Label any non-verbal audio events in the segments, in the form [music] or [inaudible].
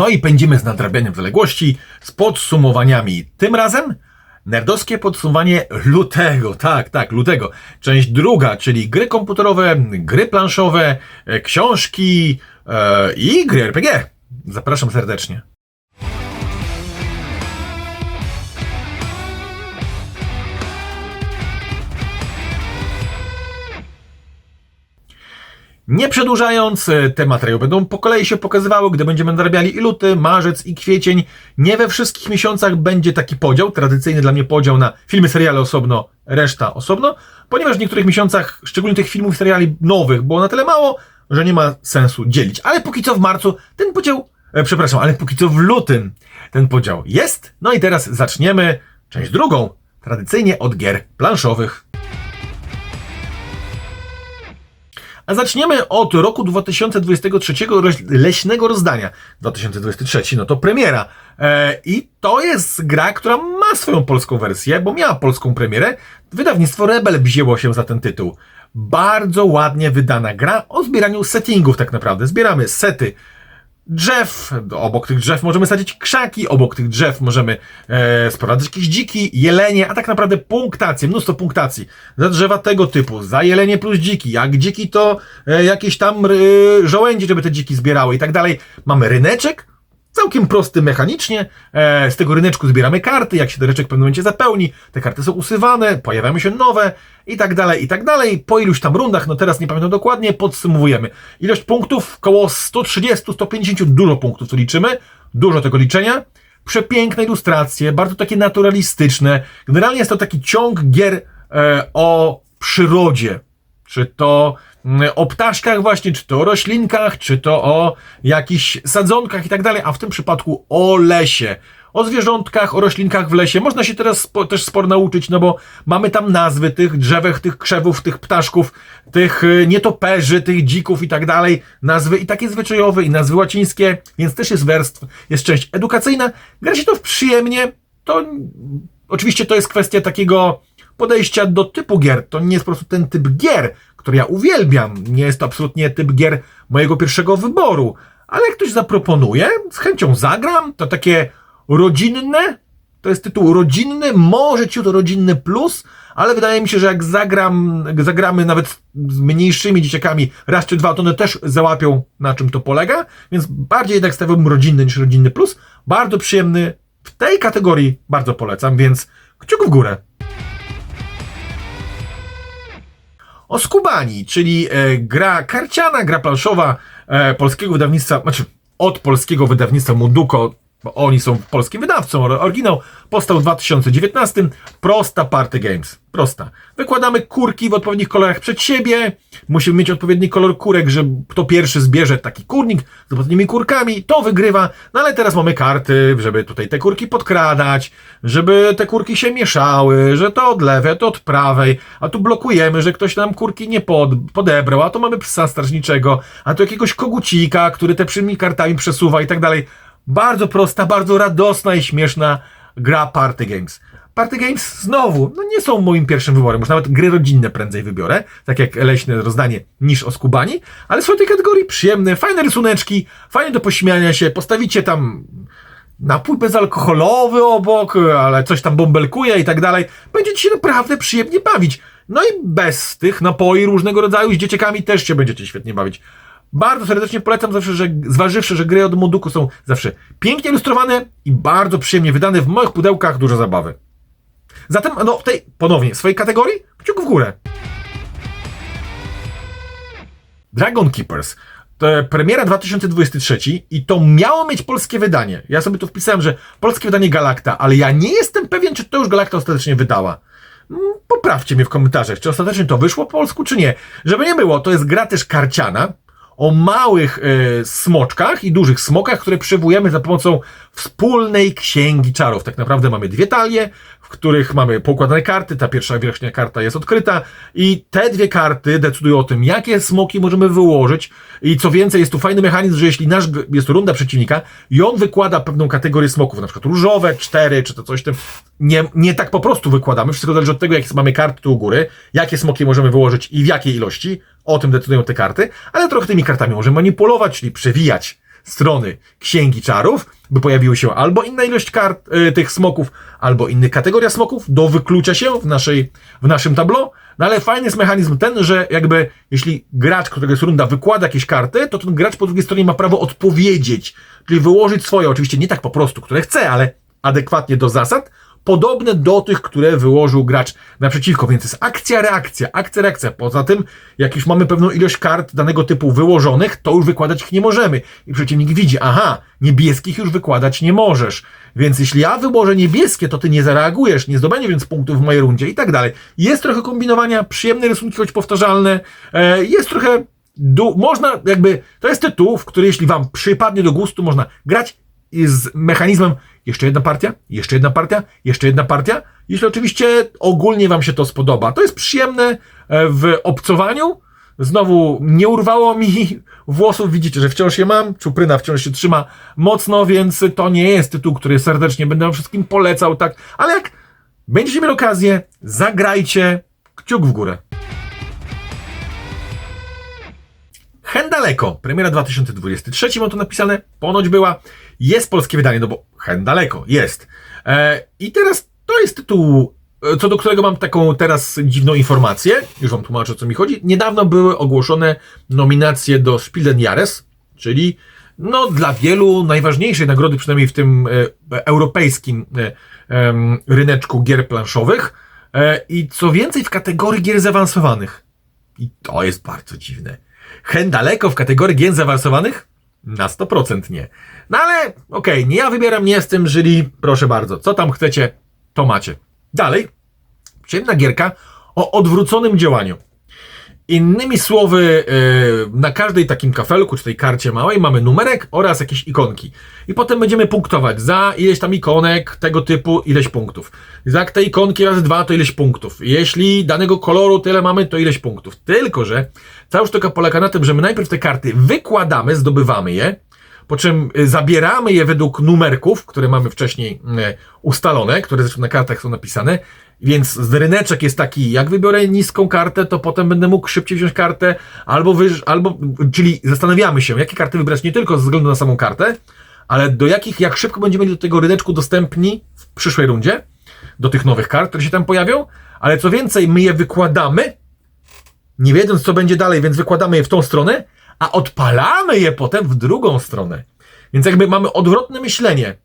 No i pędzimy z nadrabianiem zaległości, z podsumowaniami. Tym razem nerdowskie podsumowanie lutego, tak, tak, lutego. Część druga, czyli gry komputerowe, gry planszowe, e, książki e, i gry RPG. Zapraszam serdecznie. Nie przedłużając, e, te materiały będą po kolei się pokazywały, gdy będziemy narabiali i luty, marzec i kwiecień. Nie we wszystkich miesiącach będzie taki podział, tradycyjny dla mnie podział na filmy, seriale osobno, reszta osobno, ponieważ w niektórych miesiącach, szczególnie tych filmów, seriali nowych, było na tyle mało, że nie ma sensu dzielić. Ale póki co w marcu ten podział, e, przepraszam, ale póki co w lutym ten podział jest. No i teraz zaczniemy część drugą, tradycyjnie od gier planszowych. A zaczniemy od roku 2023 roś- leśnego rozdania. 2023, no to premiera. E, I to jest gra, która ma swoją polską wersję, bo miała polską premierę. Wydawnictwo Rebel wzięło się za ten tytuł. Bardzo ładnie wydana gra o zbieraniu settingów tak naprawdę. Zbieramy sety drzew, obok tych drzew możemy sadzić krzaki, obok tych drzew możemy e, sprowadzać jakieś dziki, jelenie, a tak naprawdę punktacje, mnóstwo punktacji za drzewa tego typu, za jelenie plus dziki, jak dziki to e, jakieś tam e, żołędzie, żeby te dziki zbierały i tak dalej. Mamy ryneczek, całkiem prosty mechanicznie. E, z tego ryneczku zbieramy karty, jak się ten ryneczek w pewnym momencie zapełni, te karty są usywane, pojawiają się nowe i tak dalej, i tak dalej. Po iluś tam rundach, no teraz nie pamiętam dokładnie, podsumowujemy. Ilość punktów około 130-150, dużo punktów tu liczymy, dużo tego liczenia. Przepiękne ilustracje, bardzo takie naturalistyczne. Generalnie jest to taki ciąg gier e, o przyrodzie, czy to mm, o ptaszkach właśnie, czy to o roślinkach, czy to o jakichś sadzonkach i tak dalej, a w tym przypadku o lesie. O zwierzątkach, o roślinkach w lesie. Można się teraz spo, też sporo nauczyć, no bo mamy tam nazwy tych drzewek, tych krzewów, tych ptaszków, tych y, nietoperzy, tych dzików i tak dalej. Nazwy i takie zwyczajowe, i nazwy łacińskie, więc też jest werstw, jest część edukacyjna. Gra się to przyjemnie, to oczywiście to jest kwestia takiego podejścia do typu gier. To nie jest po prostu ten typ gier, który ja uwielbiam. Nie jest to absolutnie typ gier mojego pierwszego wyboru. Ale jak ktoś zaproponuje, z chęcią zagram, to takie rodzinne, to jest tytuł rodzinny, może ciut rodzinny plus, ale wydaje mi się, że jak zagram, zagramy nawet z mniejszymi dzieciakami raz czy dwa, to one też załapią na czym to polega, więc bardziej jednak stawiałbym rodzinny niż rodzinny plus. Bardzo przyjemny, w tej kategorii bardzo polecam, więc kciuk w górę. Oskubani, czyli e, gra karciana, gra planszowa e, polskiego wydawnictwa, znaczy od polskiego wydawnictwa Munduko, bo oni są polskim wydawcą, oryginał powstał w 2019. Prosta party games. Prosta. Wykładamy kurki w odpowiednich kolorach przed siebie. Musimy mieć odpowiedni kolor kurek, że kto pierwszy zbierze taki kurnik z odpowiednimi kurkami, to wygrywa. No ale teraz mamy karty, żeby tutaj te kurki podkradać, żeby te kurki się mieszały, że to od lewej, to od prawej, a tu blokujemy, że ktoś nam kurki nie pod, podebrał, a to mamy psa strażniczego, a tu jakiegoś kogucika, który te przymi kartami przesuwa i tak dalej. Bardzo prosta, bardzo radosna i śmieszna gra Party Games. Party Games znowu, no nie są moim pierwszym wyborem, już nawet gry rodzinne prędzej wybiorę, tak jak leśne rozdanie niż Oskubani, ale są tej kategorii przyjemne, fajne rysuneczki, fajnie do pośmiania się, postawicie tam napój bezalkoholowy obok, ale coś tam bąbelkuje i tak dalej, będziecie się naprawdę przyjemnie bawić. No i bez tych napoi różnego rodzaju z dzieciakami też się będziecie świetnie bawić. Bardzo serdecznie polecam, zawsze, że, zważywszy, że gry od Moduku są zawsze pięknie ilustrowane i bardzo przyjemnie wydane w moich pudełkach, dużo zabawy. Zatem, no, w tej, ponownie, swojej kategorii, kciuk w górę. Dragon Keepers. To premiera 2023 i to miało mieć polskie wydanie. Ja sobie tu wpisałem, że polskie wydanie Galacta, ale ja nie jestem pewien, czy to już Galacta ostatecznie wydała. Mm, Poprawcie mnie w komentarzach, czy ostatecznie to wyszło po polsku, czy nie. Żeby nie było, to jest gra też karciana o małych e, smoczkach i dużych smokach, które przywołujemy za pomocą wspólnej księgi czarów. Tak naprawdę mamy dwie talie, których mamy poukładane karty. Ta pierwsza wierzchnia karta jest odkryta i te dwie karty decydują o tym, jakie smoki możemy wyłożyć. I co więcej, jest tu fajny mechanizm, że jeśli nasz, jest to runda przeciwnika i on wykłada pewną kategorię smoków, na przykład różowe, cztery, czy to coś tym, nie, nie tak po prostu wykładamy. Wszystko zależy od tego, jakie mamy karty u góry, jakie smoki możemy wyłożyć i w jakiej ilości. O tym decydują te karty, ale trochę tymi kartami możemy manipulować, czyli przewijać strony księgi czarów, by pojawiły się albo inna ilość kart y, tych smoków, albo inna kategoria smoków do wyklucia się w, naszej, w naszym tablo. No ale fajny jest mechanizm ten, że jakby jeśli gracz, którego jest runda, wykłada jakieś karty, to ten gracz po drugiej stronie ma prawo odpowiedzieć, czyli wyłożyć swoje, oczywiście nie tak po prostu, które chce, ale adekwatnie do zasad, podobne do tych, które wyłożył gracz naprzeciwko, więc jest akcja, reakcja, akcja, reakcja. Poza tym, jak już mamy pewną ilość kart danego typu wyłożonych, to już wykładać ich nie możemy. I przeciwnik widzi, aha, niebieskich już wykładać nie możesz. Więc jeśli ja wyłożę niebieskie, to ty nie zareagujesz, nie zdobędzie więc punktów w mojej rundzie i tak dalej. Jest trochę kombinowania, przyjemne rysunki, choć powtarzalne, e, jest trochę du- można jakby, to jest tytuł, w który jeśli wam przypadnie do gustu, można grać i z mechanizmem jeszcze jedna partia, jeszcze jedna partia, jeszcze jedna partia. Jeśli oczywiście ogólnie wam się to spodoba. To jest przyjemne e, w obcowaniu. Znowu nie urwało mi [laughs] włosów, widzicie, że wciąż je mam, czupryna wciąż się trzyma mocno, więc to nie jest tytuł, który serdecznie będę wam wszystkim polecał, tak, ale jak będziecie mieli okazję, zagrajcie, kciuk w górę. Hen daleko, premiera 2023, mam to napisane, ponoć była, jest polskie wydanie, no bo hen daleko, jest. E, I teraz to jest tytuł, e, co do którego mam taką teraz dziwną informację, już wam tłumaczę o co mi chodzi. Niedawno były ogłoszone nominacje do Spielen Jahres, czyli no dla wielu najważniejszej nagrody, przynajmniej w tym e, europejskim e, em, ryneczku gier planszowych. E, I co więcej, w kategorii gier zaawansowanych. I to jest bardzo dziwne. Hen daleko w kategorii gier zaawansowanych? Na 100% nie. No ale okej, nie ja wybieram, nie jestem jury, proszę bardzo. Co tam chcecie, to macie. Dalej, przyjemna gierka o odwróconym działaniu. Innymi słowy, yy, na każdej takim kafelku, czy tej karcie małej mamy numerek oraz jakieś ikonki. I potem będziemy punktować za ileś tam ikonek tego typu, ileś punktów. Za te ikonki razy dwa, to ileś punktów. Jeśli danego koloru tyle mamy, to ileś punktów. Tylko, że cała sztuka polega na tym, że my najpierw te karty wykładamy, zdobywamy je, po czym y, zabieramy je według numerków, które mamy wcześniej y, ustalone, które zresztą na kartach są napisane, więc ryneczek jest taki, jak wybiorę niską kartę, to potem będę mógł szybciej wziąć kartę, albo, wyż, albo czyli zastanawiamy się, jakie karty wybrać nie tylko ze względu na samą kartę, ale do jakich, jak szybko będziemy do tego ryneczku dostępni w przyszłej rundzie, do tych nowych kart, które się tam pojawią, ale co więcej, my je wykładamy, nie wiedząc co będzie dalej, więc wykładamy je w tą stronę, a odpalamy je potem w drugą stronę. Więc jakby mamy odwrotne myślenie,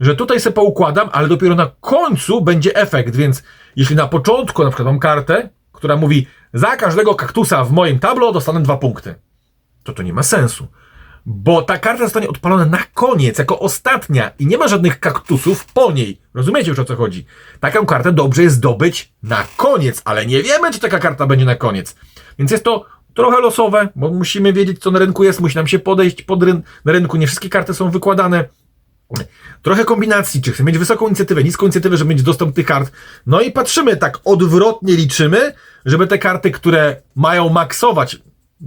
że tutaj sobie poukładam, ale dopiero na końcu będzie efekt, więc jeśli na początku na przykład mam kartę, która mówi za każdego kaktusa w moim tablo dostanę dwa punkty, to to nie ma sensu. Bo ta karta zostanie odpalona na koniec, jako ostatnia i nie ma żadnych kaktusów po niej. Rozumiecie już o co chodzi? Taką kartę dobrze jest zdobyć na koniec, ale nie wiemy, czy taka karta będzie na koniec. Więc jest to trochę losowe, bo musimy wiedzieć, co na rynku jest, musi nam się podejść pod ryn na rynku. Nie wszystkie karty są wykładane. Trochę kombinacji, czy chcemy mieć wysoką inicjatywę, niską inicjatywę, żeby mieć dostęp do tych kart. No i patrzymy, tak odwrotnie liczymy, żeby te karty, które mają maksować,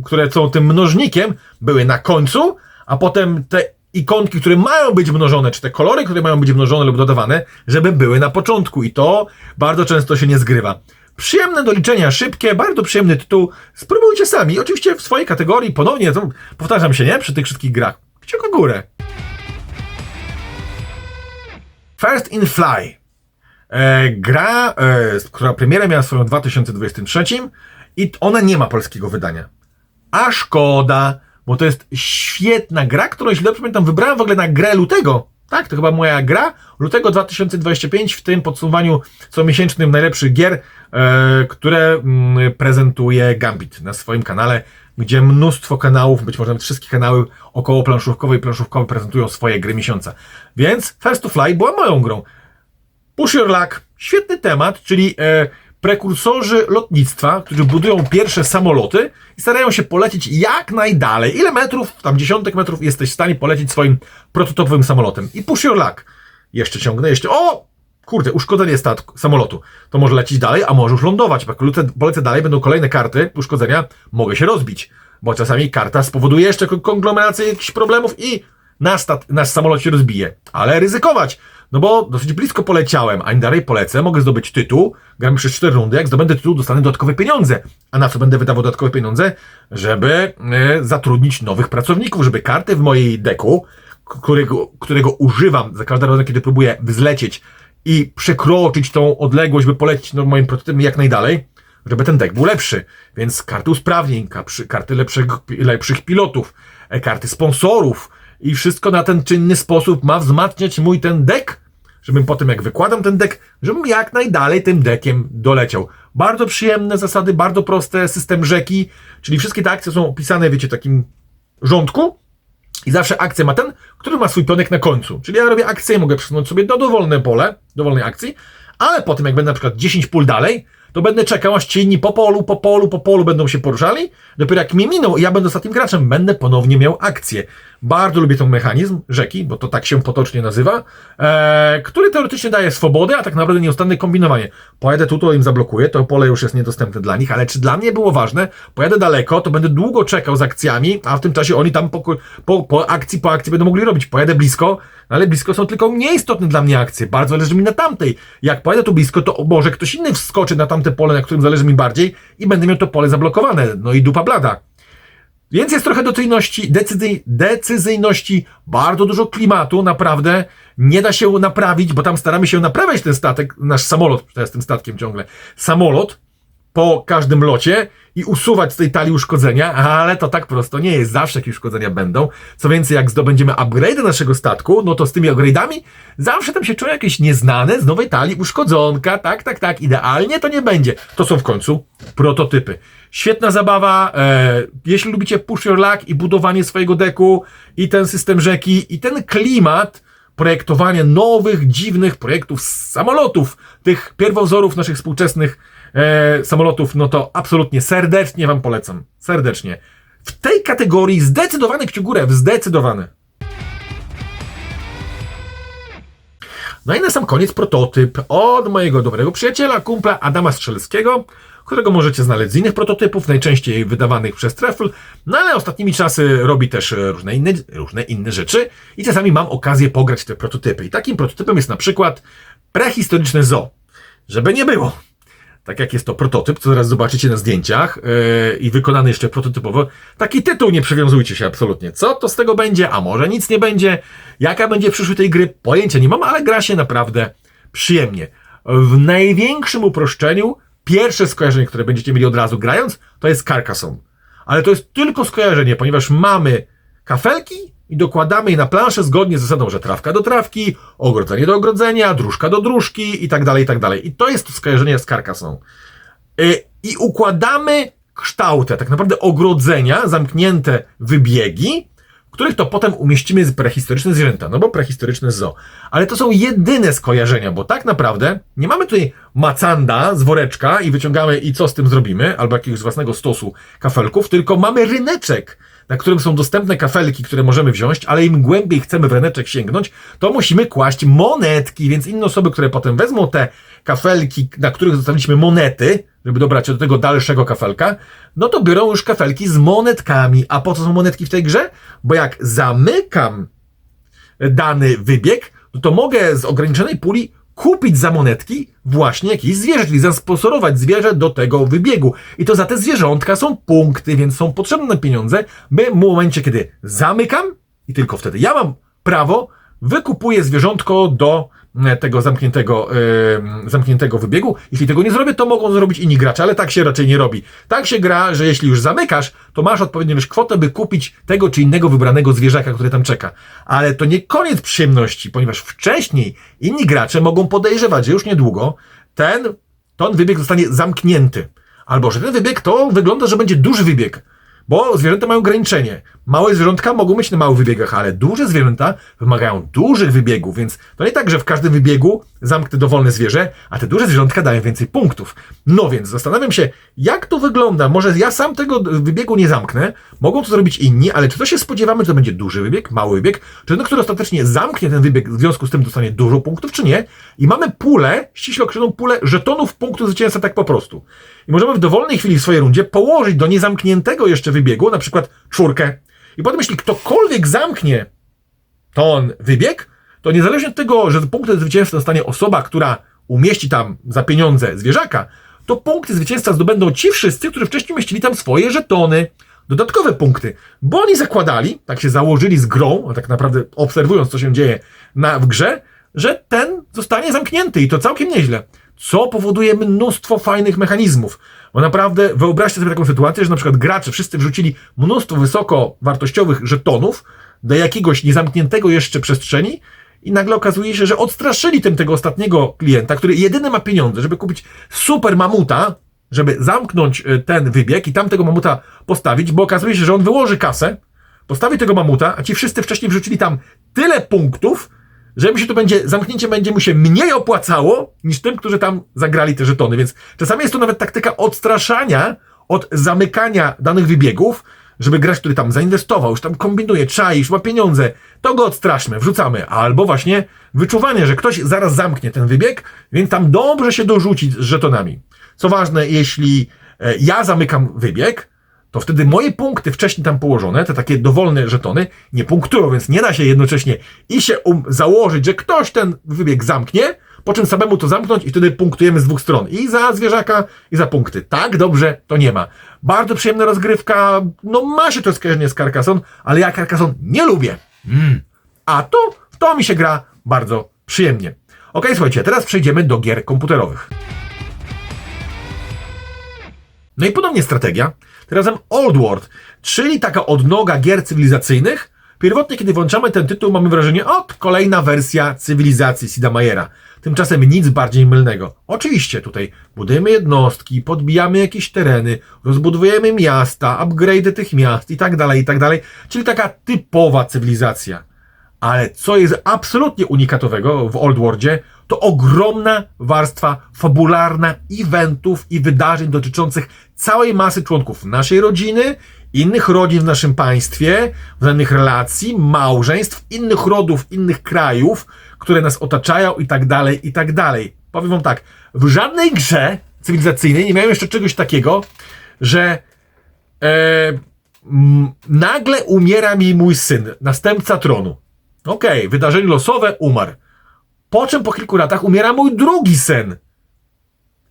które są tym mnożnikiem, były na końcu, a potem te ikonki, które mają być mnożone, czy te kolory, które mają być mnożone lub dodawane, żeby były na początku. I to bardzo często się nie zgrywa. Przyjemne do liczenia, szybkie, bardzo przyjemny tytuł. Spróbujcie sami. Oczywiście w swojej kategorii, ponownie, powtarzam się, nie? Przy tych wszystkich grach. Kciuk górę. First in Fly. E, gra, e, która premierę miała swoją w 2023 i ona nie ma polskiego wydania. A szkoda, bo to jest świetna gra, którą, dobrze pamiętam, wybrałem w ogóle na grę lutego. Tak, to chyba moja gra. Lutego 2025 w tym podsumowaniu comiesięcznym najlepszych gier, e, które mm, prezentuje Gambit na swoim kanale, gdzie mnóstwo kanałów, być może nawet wszystkie kanały około planszówkowe i planszówkowe prezentują swoje gry miesiąca. Więc First to Fly była moją grą. Push Your Luck, świetny temat, czyli e, prekursorzy lotnictwa, którzy budują pierwsze samoloty i starają się polecieć jak najdalej. Ile metrów, tam dziesiątek metrów jesteś w stanie polecieć swoim prototypowym samolotem. I Push Your Luck. Jeszcze ciągnę, jeszcze... O! Kurde, uszkodzenie statku, samolotu. To może lecieć dalej, a może już lądować. Jak polecę, dalej, będą kolejne karty uszkodzenia, mogę się rozbić. Bo czasami karta spowoduje jeszcze konglomerację jakichś problemów i nasz, stat, nasz samolot się rozbije. Ale ryzykować. No bo dosyć blisko poleciałem, a im dalej polecę, mogę zdobyć tytuł, gramy przez 4 rundy, jak zdobędę tytuł, dostanę dodatkowe pieniądze. A na co będę wydawał dodatkowe pieniądze? Żeby e, zatrudnić nowych pracowników, żeby karty w mojej deku, którego, którego używam za każdym razem, kiedy próbuję wzlecieć i przekroczyć tą odległość, by polecieć no, moim prototypem jak najdalej, żeby ten deck był lepszy. Więc karty usprawnień, karty lepszych, lepszych pilotów, e, karty sponsorów i wszystko na ten czynny sposób ma wzmacniać mój ten deck, żebym potem jak wykładam ten deck, żebym jak najdalej tym deckiem doleciał. Bardzo przyjemne zasady, bardzo proste, system rzeki, czyli wszystkie te akcje są opisane, wiecie, w takim rządku, i zawsze akcja ma ten, który ma swój pionek na końcu. Czyli ja robię akcję i mogę przesunąć sobie do dowolne pole, dowolnej akcji, ale potem jak będę na przykład 10 pól dalej, to będę czekał, aż ci inni po polu, po polu, po polu będą się poruszali. Dopiero jak mnie miną i ja będę ostatnim graczem, będę ponownie miał akcję. Bardzo lubię ten mechanizm rzeki, bo to tak się potocznie nazywa, e, który teoretycznie daje swobodę, a tak naprawdę nieustanne kombinowanie. Pojadę tu, to im zablokuję, to pole już jest niedostępne dla nich, ale czy dla mnie było ważne, pojadę daleko, to będę długo czekał z akcjami, a w tym czasie oni tam po, po, po akcji, po akcji będą mogli robić. Pojadę blisko, no ale blisko są tylko mniej istotne dla mnie akcje. Bardzo zależy mi na tamtej. Jak pojadę tu blisko, to może ktoś inny wskoczy na tamte pole, na którym zależy mi bardziej i będę miał to pole zablokowane. No i dupa blada. Więc jest trochę decyzyjności, decyzy, decyzyjności, bardzo dużo klimatu, naprawdę. Nie da się naprawić, bo tam staramy się naprawiać ten statek, nasz samolot, to jest tym statkiem ciągle, samolot po każdym locie i usuwać z tej talii uszkodzenia, ale to tak prosto nie jest. Zawsze jakieś uszkodzenia będą. Co więcej, jak zdobędziemy upgrade naszego statku, no to z tymi upgrade'ami zawsze tam się czują jakieś nieznane z nowej talii uszkodzonka. Tak, tak, tak. Idealnie to nie będzie. To są w końcu prototypy. Świetna zabawa. E, jeśli lubicie push your luck i budowanie swojego deku i ten system rzeki i ten klimat, projektowanie nowych, dziwnych projektów samolotów, tych pierwowzorów naszych współczesnych e, samolotów, no to absolutnie serdecznie Wam polecam. Serdecznie. W tej kategorii zdecydowany kciuk górę, zdecydowany. No i na sam koniec prototyp od mojego dobrego przyjaciela, kumpla Adama Strzelskiego, którego możecie znaleźć z innych prototypów, najczęściej wydawanych przez Treffle, no ale ostatnimi czasy robi też różne inne, różne inne rzeczy i czasami mam okazję pograć te prototypy. I takim prototypem jest na przykład prehistoryczne zoo. Żeby nie było. Tak jak jest to prototyp, co zaraz zobaczycie na zdjęciach yy, i wykonany jeszcze prototypowo. Taki tytuł nie przywiązujcie się absolutnie. Co to z tego będzie, a może nic nie będzie. Jaka będzie przyszłość tej gry, pojęcia nie mam, ale gra się naprawdę przyjemnie. W największym uproszczeniu, pierwsze skojarzenie, które będziecie mieli od razu grając, to jest Carcassonne. Ale to jest tylko skojarzenie, ponieważ mamy kafelki i dokładamy je na planszę zgodnie z zasadą, że trawka do trawki, ogrodzenie do ogrodzenia, dróżka do dróżki i tak dalej, i tak dalej. I to jest to skojarzenie z Carcassonne. Y, I układamy kształty, tak naprawdę ogrodzenia, zamknięte wybiegi, których to potem umieścimy z prehistoryczne zwierzęta, no bo prehistoryczne zoo. Ale to są jedyne skojarzenia, bo tak naprawdę nie mamy tutaj macanda z woreczka i wyciągamy i co z tym zrobimy, albo jakiegoś własnego stosu kafelków, tylko mamy ryneczek, na którym są dostępne kafelki, które możemy wziąć, ale im głębiej chcemy w ryneczek sięgnąć, to musimy kłaść monetki, więc inne osoby, które potem wezmą te kafelki, na których zostawiliśmy monety, żeby dobrać się do tego dalszego kafelka, no to biorą już kafelki z monetkami. A po co są monetki w tej grze? Bo jak zamykam dany wybieg, no to mogę z ograniczonej puli kupić za monetki właśnie jakieś zwierzę, czyli zasponsorować zwierzę do tego wybiegu. I to za te zwierzątka są punkty, więc są potrzebne pieniądze, by w momencie, kiedy zamykam, i tylko wtedy ja mam prawo, wykupuję zwierzątko do tego zamkniętego, e, zamkniętego wybiegu. Jeśli tego nie zrobię, to mogą zrobić inni gracze, ale tak się raczej nie robi. Tak się gra, że jeśli już zamykasz, to masz odpowiednią ilość kwotę, by kupić tego czy innego wybranego zwierzaka, który tam czeka. Ale to nie koniec przyjemności, ponieważ wcześniej inni gracze mogą podejrzewać, że już niedługo ten, ten wybieg zostanie zamknięty. Albo że ten wybieg to wygląda, że będzie duży wybieg. Bo zwierzęta mają ograniczenie. Małe zwierzątka mogą być na małych wybiegach, ale duże zwierzęta wymagają dużych wybiegów, więc to nie tak, że w każdym wybiegu zamknę dowolne zwierzę, a te duże zwierzątka dają więcej punktów. No więc zastanawiam się, jak to wygląda. Może ja sam tego wybiegu nie zamknę, mogą to zrobić inni, ale czy to się spodziewamy, że to będzie duży wybieg, mały wybieg, czy ten, który ostatecznie zamknie ten wybieg, w związku z tym dostanie dużo punktów, czy nie? I mamy pulę, ściśle określoną pulę żetonów punktów zwycięstwa tak po prostu. I możemy w dowolnej chwili w swojej rundzie położyć do niezamkniętego jeszcze wybiegu, na przykład czwórkę. I potem, jeśli ktokolwiek zamknie ten wybieg, to niezależnie od tego, że punkty zwycięstwa dostanie osoba, która umieści tam za pieniądze zwierzaka, to punkty zwycięstwa zdobędą ci wszyscy, którzy wcześniej umieścili tam swoje żetony. Dodatkowe punkty, bo oni zakładali, tak się założyli z grą, a tak naprawdę obserwując, co się dzieje na, w grze, że ten zostanie zamknięty i to całkiem nieźle. Co powoduje mnóstwo fajnych mechanizmów. Bo naprawdę wyobraźcie sobie taką sytuację, że na przykład gracze wszyscy wrzucili mnóstwo wysoko wartościowych żetonów do jakiegoś niezamkniętego jeszcze przestrzeni i nagle okazuje się, że odstraszyli tym tego ostatniego klienta, który jedyny ma pieniądze, żeby kupić super mamuta, żeby zamknąć y, ten wybieg i tam tego mamuta postawić, bo okazuje się, że on wyłoży kasę, postawi tego mamuta, a ci wszyscy wcześniej wrzucili tam tyle punktów, że mi się to będzie, zamknięcie będzie mu się mniej opłacało niż tym, którzy tam zagrali te żetony. Więc czasami jest to nawet taktyka odstraszania od zamykania danych wybiegów, żeby gracz, który tam zainwestował, już tam kombinuje, czai, już ma pieniądze, to go odstraszmy, wrzucamy. Albo właśnie wyczuwanie, że ktoś zaraz zamknie ten wybieg, więc tam dobrze się dorzucić z żetonami. Co ważne, jeśli e, ja zamykam wybieg, to wtedy moje punkty wcześniej tam położone, te takie dowolne żetony, nie punktują, więc nie da się jednocześnie i się um założyć, że ktoś ten wybieg zamknie, po czym samemu to zamknąć i wtedy punktujemy z dwóch stron. I za zwierzaka, i za punkty. Tak dobrze to nie ma. Bardzo przyjemna rozgrywka, no ma się to skojarzenie z Carcassonne, ale ja Carcassonne nie lubię. Mm. A to, w to mi się gra bardzo przyjemnie. Ok, słuchajcie, teraz przejdziemy do gier komputerowych. No i podobnie strategia, razem Old World, czyli taka odnoga gier cywilizacyjnych. Pierwotnie, kiedy włączamy ten tytuł, mamy wrażenie, o, kolejna wersja cywilizacji Sida Meiera. Tymczasem nic bardziej mylnego. Oczywiście tutaj budujemy jednostki, podbijamy jakieś tereny, rozbudowujemy miasta, upgrade tych miast i tak dalej, i tak dalej. Czyli taka typowa cywilizacja. Ale co jest absolutnie unikatowego w Old Worldzie, to ogromna warstwa fabularna eventów i wydarzeń dotyczących całej masy członków naszej rodziny, innych rodzin w naszym państwie, wzajemnych relacji, małżeństw, innych rodów, innych krajów, które nas otaczają i tak dalej, i tak dalej. Powiem wam tak, w żadnej grze cywilizacyjnej nie miałem jeszcze czegoś takiego, że e, m, nagle umiera mi mój syn, następca tronu. Okej, okay, wydarzenie losowe, umarł. Po czym po kilku latach umiera mój drugi syn.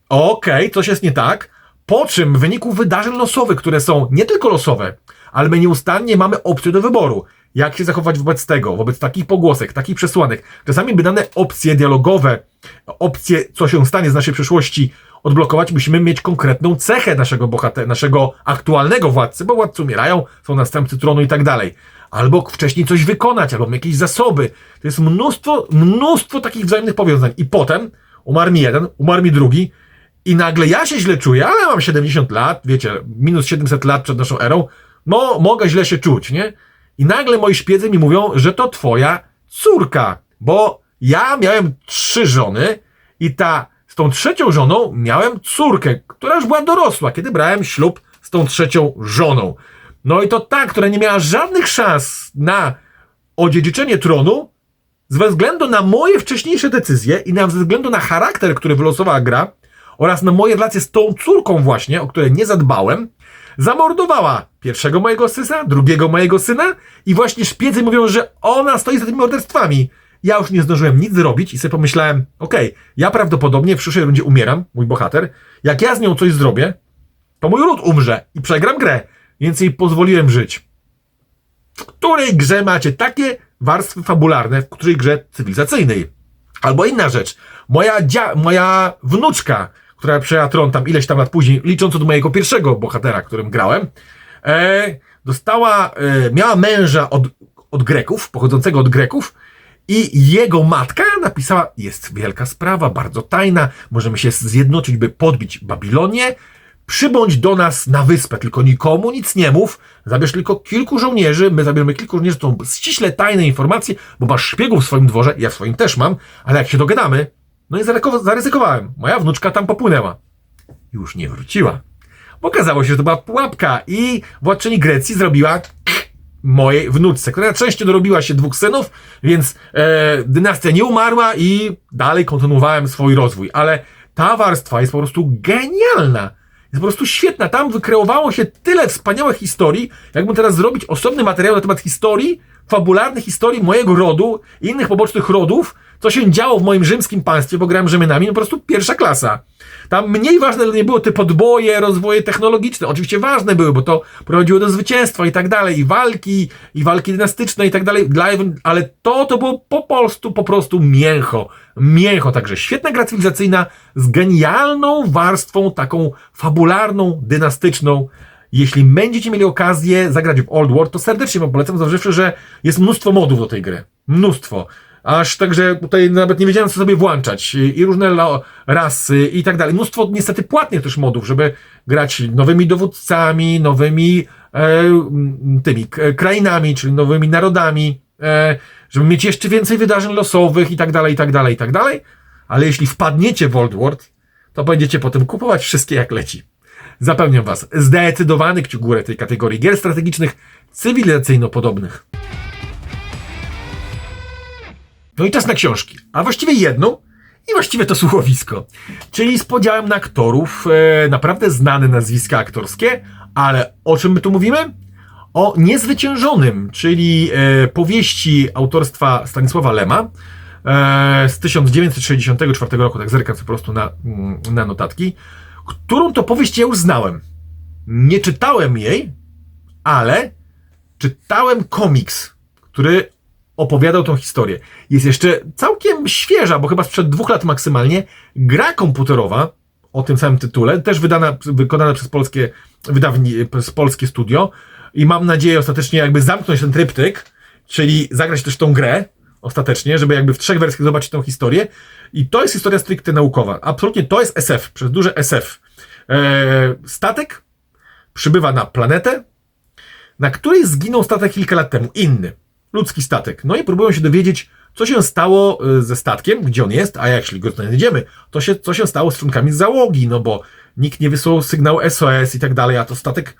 Okej, okay, coś jest nie tak. Po czym w wyniku wydarzeń losowych, które są nie tylko losowe, ale my nieustannie mamy opcję do wyboru. Jak się zachować wobec tego, wobec takich pogłosek, takich przesłanek. Czasami by dane opcje dialogowe, opcje, co się stanie z naszej przyszłości, odblokować, musimy mieć konkretną cechę naszego bohatera, naszego aktualnego władcy, bo władcy umierają, są następcy tronu i tak dalej albo wcześniej coś wykonać, albo jakieś zasoby. To jest mnóstwo, mnóstwo takich wzajemnych powiązań. I potem umarł mi jeden, umarł mi drugi i nagle ja się źle czuję, ale mam 70 lat, wiecie, minus 700 lat przed naszą erą, no mogę źle się czuć, nie? I nagle moi szpiedzy mi mówią, że to twoja córka, bo ja miałem trzy żony i ta, z tą trzecią żoną miałem córkę, która już była dorosła, kiedy brałem ślub z tą trzecią żoną. No i to ta, która nie miała żadnych szans na odziedziczenie tronu, ze względu na moje wcześniejsze decyzje i na względu na charakter, który wylosowała gra, oraz na moje relacje z tą córką właśnie, o której nie zadbałem, zamordowała pierwszego mojego syna, drugiego mojego syna i właśnie szpiedzy mówią, że ona stoi za tymi morderstwami. Ja już nie zdążyłem nic zrobić i sobie pomyślałem, okej, okay, ja prawdopodobnie w przyszłej rundzie umieram, mój bohater. Jak ja z nią coś zrobię, to mój ród umrze i przegram grę więc jej pozwoliłem żyć. W której grze macie takie warstwy fabularne, w której grze cywilizacyjnej? Albo inna rzecz. Moja, dzia, moja wnuczka, która przejęła tron tam ileś tam lat później, licząc od mojego pierwszego bohatera, którym grałem, e, dostała, e, miała męża od, od Greków, pochodzącego od Greków, i jego matka napisała: Jest wielka sprawa, bardzo tajna, możemy się zjednoczyć, by podbić Babilonię. Przybądź do nas na wyspę, tylko nikomu nic nie mów, zabierz tylko kilku żołnierzy, my zabierzemy kilku żołnierzy, to są ściśle tajne informacje, bo masz szpiegów w swoim dworze, ja w swoim też mam, ale jak się dogadamy, no i zaryzykowałem, moja wnuczka tam popłynęła. Już nie wróciła. Okazało się, że to była pułapka i władczyni Grecji zrobiła mojej wnuczce, która na szczęście dorobiła się dwóch synów, więc e, dynastia nie umarła i dalej kontynuowałem swój rozwój, ale ta warstwa jest po prostu genialna jest po prostu świetna. Tam wykreowało się tyle wspaniałych historii. Jakbym teraz zrobić osobny materiał na temat historii fabularnych historii mojego rodu i innych pobocznych rodów, co się działo w moim rzymskim państwie, bo grałem Rzymianami, no po prostu pierwsza klasa. Tam mniej ważne nie było te podboje, rozwoje technologiczne. Oczywiście ważne były, bo to prowadziło do zwycięstwa i tak dalej, i walki, i walki dynastyczne i tak dalej, ale to to było po prostu, po prostu mięcho. Mięcho, także świetna gra cywilizacyjna z genialną warstwą taką fabularną, dynastyczną. Jeśli będziecie mieli okazję zagrać w Old War, to serdecznie wam polecam, zważywszy, że jest mnóstwo modów do tej gry. Mnóstwo. Aż także tutaj nawet nie wiedziałem, co sobie włączać. I różne rasy i tak dalej. Mnóstwo niestety płatnych też modów, żeby grać nowymi dowódcami, nowymi e, tymi krainami, czyli nowymi narodami, e, żeby mieć jeszcze więcej wydarzeń losowych i tak dalej, i tak dalej, i tak dalej. Ale jeśli wpadniecie w Old World, to będziecie potem kupować wszystkie jak leci. Zapewniam Was, zdecydowany kciuk górę tej kategorii gier strategicznych cywilizacyjno-podobnych. No i czas na książki, a właściwie jedną i właściwie to słuchowisko. Czyli z podziałem na aktorów, e, naprawdę znane nazwiska aktorskie, ale o czym my tu mówimy? O Niezwyciężonym, czyli e, powieści autorstwa Stanisława Lema e, z 1964 roku, tak zerkam po prostu na, mm, na notatki, którą to powieść ja już znałem. Nie czytałem jej, ale czytałem komiks, który opowiadał tą historię. Jest jeszcze całkiem świeża, bo chyba sprzed dwóch lat maksymalnie, gra komputerowa o tym samym tytule, też wydana, wykonana przez polskie wydawni, przez polskie studio i mam nadzieję ostatecznie jakby zamknąć ten tryptyk, czyli zagrać też tą grę ostatecznie, żeby jakby w trzech wersjach zobaczyć tą historię i to jest historia stricte naukowa. Absolutnie to jest SF, przez duże SF. Eee, statek przybywa na planetę, na której zginął statek kilka lat temu. Inny, ludzki statek. No i próbują się dowiedzieć, co się stało y, ze statkiem, gdzie on jest, a jeśli go znajdziemy, to się, co się stało z członkami załogi, no bo nikt nie wysłał sygnału SOS i tak dalej, a to statek,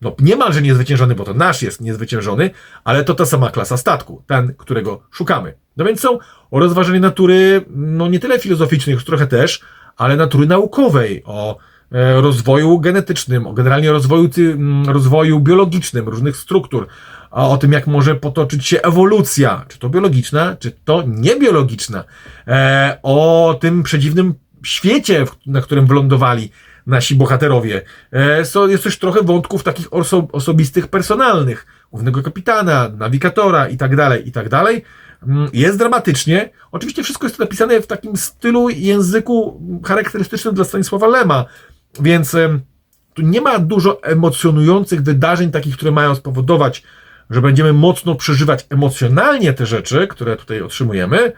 no niemalże niezwyciężony, bo to nasz jest niezwyciężony, ale to ta sama klasa statku, ten, którego szukamy. No więc są rozważania natury, no nie tyle filozoficznej, już trochę też, ale natury naukowej, o e, rozwoju genetycznym, o generalnie rozwoju, rozwoju biologicznym, różnych struktur, a o tym, jak może potoczyć się ewolucja, czy to biologiczna, czy to niebiologiczna, e, o tym przedziwnym świecie, na którym wylądowali nasi bohaterowie. E, so, jest też trochę wątków takich oso, osobistych, personalnych, głównego kapitana, nawigatora i tak dalej, i tak dalej. Mm, Jest dramatycznie. Oczywiście wszystko jest napisane w takim stylu i języku charakterystycznym dla Stanisława Lema, więc em, tu nie ma dużo emocjonujących wydarzeń, takich, które mają spowodować, że będziemy mocno przeżywać emocjonalnie te rzeczy, które tutaj otrzymujemy,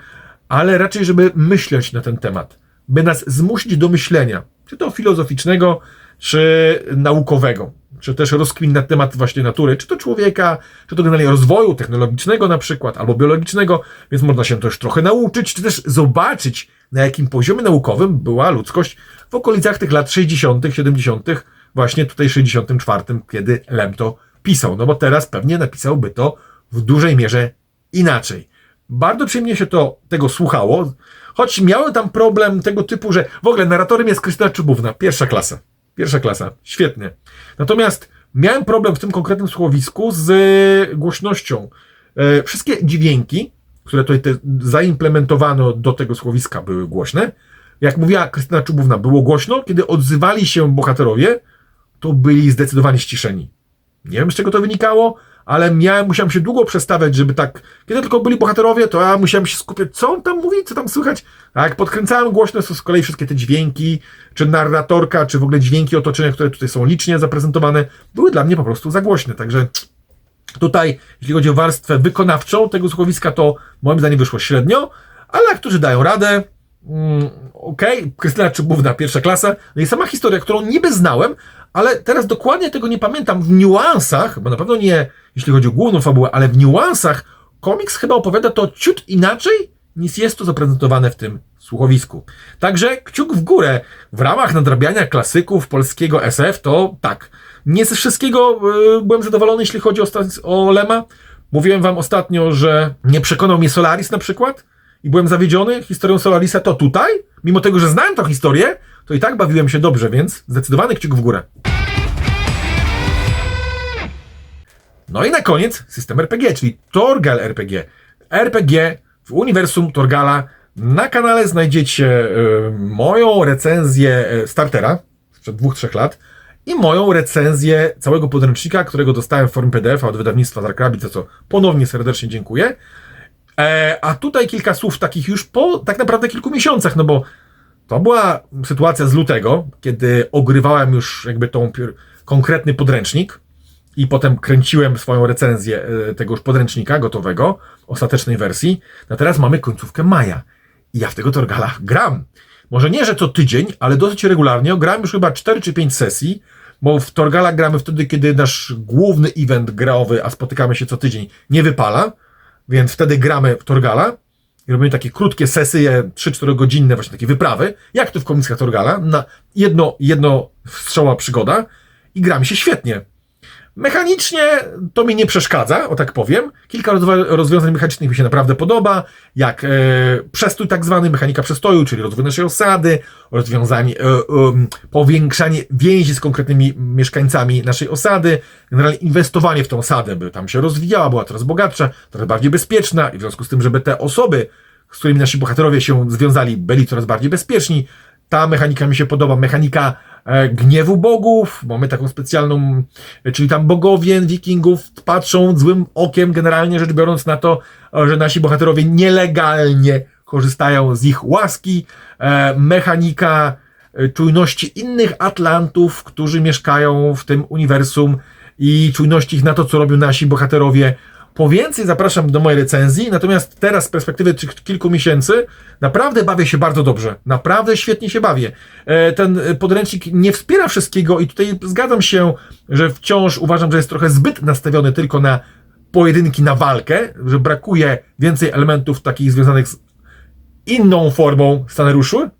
ale raczej, żeby myśleć na ten temat, by nas zmusić do myślenia, czy to filozoficznego, czy naukowego, czy też rozkmin na temat właśnie natury, czy to człowieka, czy to generalnie rozwoju technologicznego na przykład, albo biologicznego, więc można się też trochę nauczyć, czy też zobaczyć, na jakim poziomie naukowym była ludzkość w okolicach tych lat 60., 70., właśnie tutaj 64., kiedy Lem to pisał. No bo teraz pewnie napisałby to w dużej mierze inaczej. Bardzo przyjemnie się to tego słuchało, choć miałem tam problem tego typu, że w ogóle narratorem jest Krystyna Czubówna, pierwsza klasa. Pierwsza klasa, świetnie. Natomiast miałem problem w tym konkretnym słowisku z e, głośnością. E, Wszystkie dźwięki, które tutaj te zaimplementowano do tego słowiska, były głośne. Jak mówiła Krystyna Czubówna, było głośno, kiedy odzywali się bohaterowie, to byli zdecydowanie ściszeni. Nie wiem, z czego to wynikało, ale miałem, musiałem się długo przestawiać, żeby tak, kiedy tylko byli bohaterowie, to ja musiałem się skupiać, co on tam mówi, co tam słychać. A jak podkręcałem głośno, to z kolei wszystkie te dźwięki, czy narratorka, czy w ogóle dźwięki otoczenia, które tutaj są licznie zaprezentowane, były dla mnie po prostu za głośne. Także tutaj, jeśli chodzi o warstwę wykonawczą tego słuchowiska, to moim zdaniem wyszło średnio, ale aktorzy dają radę. Mm, Okej, Krystyna Czubówna, pierwsza klasa. No i sama historia, którą niby znałem, ale teraz dokładnie tego nie pamiętam w niuansach, bo na pewno nie jeśli chodzi o główną fabułę, ale w niuansach komiks chyba opowiada to ciut inaczej niż jest to zaprezentowane w tym słuchowisku. Także kciuk w górę. W ramach nadrabiania klasyków polskiego SF to tak. Nie ze wszystkiego y, byłem zadowolony, jeśli chodzi o, o Lema. Mówiłem wam ostatnio, że nie przekonał mnie Solaris na przykład i byłem zawiedziony historią Solarisa, to tutaj, mimo tego, że znałem tą historię, to i tak bawiłem się dobrze, więc zdecydowany kciuk w górę. No i na koniec system RPG, czyli Torgal RPG. RPG w uniwersum Torgala. Na kanale znajdziecie e, moją recenzję e, startera sprzed dwóch, trzech lat i moją recenzję całego podręcznika, którego dostałem w formie PDF od wydawnictwa Dark Rabbit, za co ponownie serdecznie dziękuję. E, a tutaj kilka słów takich już po tak naprawdę kilku miesiącach, no bo to była sytuacja z lutego, kiedy ogrywałem już jakby tą konkretny podręcznik i potem kręciłem swoją recenzję e, tego już podręcznika gotowego, ostatecznej wersji. No teraz mamy końcówkę maja i ja w tego Torgala gram. Może nie, że co tydzień, ale dosyć regularnie. Gram już chyba 4 czy 5 sesji, bo w Torgala gramy wtedy, kiedy nasz główny event graowy, a spotykamy się co tydzień, nie wypala, więc wtedy gramy w Torgala i robimy takie krótkie sesje, 3-4 godzinne właśnie takie wyprawy, jak to w komiksach Torgala, na jedno, jedno strzała przygoda i gramy się świetnie. Mechanicznie to mi nie przeszkadza, o tak powiem. Kilka rozwiązań mechanicznych mi się naprawdę podoba, jak e, przestój tak zwany, mechanika przestoju, czyli rozwój naszej osady, rozwiązanie, e, em, powiększanie więzi z konkretnymi mieszkańcami naszej osady, generalnie inwestowanie w tą osadę, by tam się rozwijała, była coraz bogatsza, trochę bardziej bezpieczna i w związku z tym, żeby te osoby, z którymi nasi bohaterowie się związali, byli coraz bardziej bezpieczni. Ta mechanika mi się podoba, mechanika e, gniewu bogów, mamy taką specjalną, e, czyli tam bogowie wikingów patrzą złym okiem, generalnie rzecz biorąc na to, e, że nasi bohaterowie nielegalnie korzystają z ich łaski, e, mechanika e, czujności innych Atlantów, którzy mieszkają w tym uniwersum i czujności ich na to, co robią nasi bohaterowie. Po więcej zapraszam do mojej recenzji, natomiast teraz z perspektywy kilku miesięcy naprawdę bawię się bardzo dobrze. Naprawdę świetnie się bawię. E, Ten e, podręcznik nie wspiera wszystkiego i tutaj zgadzam się, że wciąż uważam, że jest trochę zbyt nastawiony tylko na pojedynki, na walkę, że brakuje więcej elementów takich związanych z inną formą scenariuszu.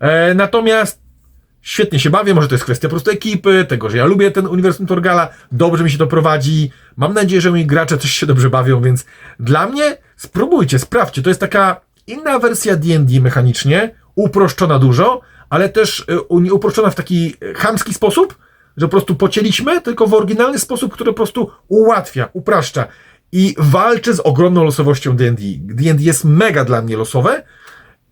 E, Natomiast świetnie się bawię, może to jest kwestia po prostu ekipy, tego, że ja lubię ten uniwersum Torgala, dobrze mi się to prowadzi, mam nadzieję, że moi gracze też się dobrze bawią, więc dla mnie spróbujcie, sprawdźcie, to jest taka inna wersja D&D mechanicznie, uproszczona dużo, ale też u- uproszczona w taki y, chamski sposób, że po prostu pocięliśmy, tylko w oryginalny sposób, który po prostu ułatwia, upraszcza i walczy z ogromną losowością D&D. D&D jest mega dla mnie losowe,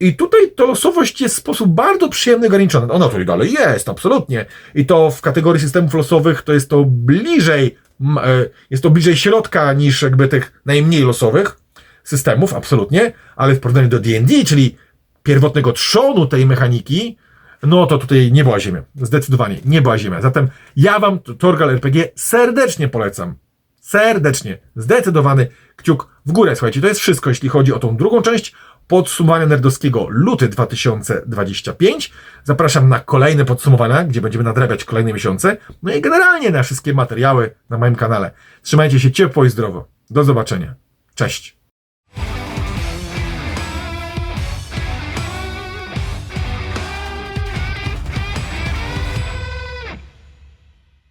i tutaj to losowość jest w sposób bardzo przyjemny ograniczona. Ona tu dalej jest, absolutnie. I to w kategorii systemów losowych to jest to bliżej, e, jest to bliżej środka niż jakby tych najmniej losowych systemów, absolutnie. Ale w porównaniu do D&D, czyli pierwotnego trzonu tej mechaniki, no to tutaj nie była ziemia. Zdecydowanie nie była ziemia. Zatem ja wam Torgal RPG serdecznie polecam. Serdecznie. Zdecydowany kciuk w górę. Słuchajcie, to jest wszystko, jeśli chodzi o tą drugą część podsumowania nerdowskiego luty 2025. Zapraszam na kolejne podsumowania, gdzie będziemy nadrabiać kolejne miesiące. No i generalnie na wszystkie materiały na moim kanale. Trzymajcie się ciepło i zdrowo. Do zobaczenia. Cześć.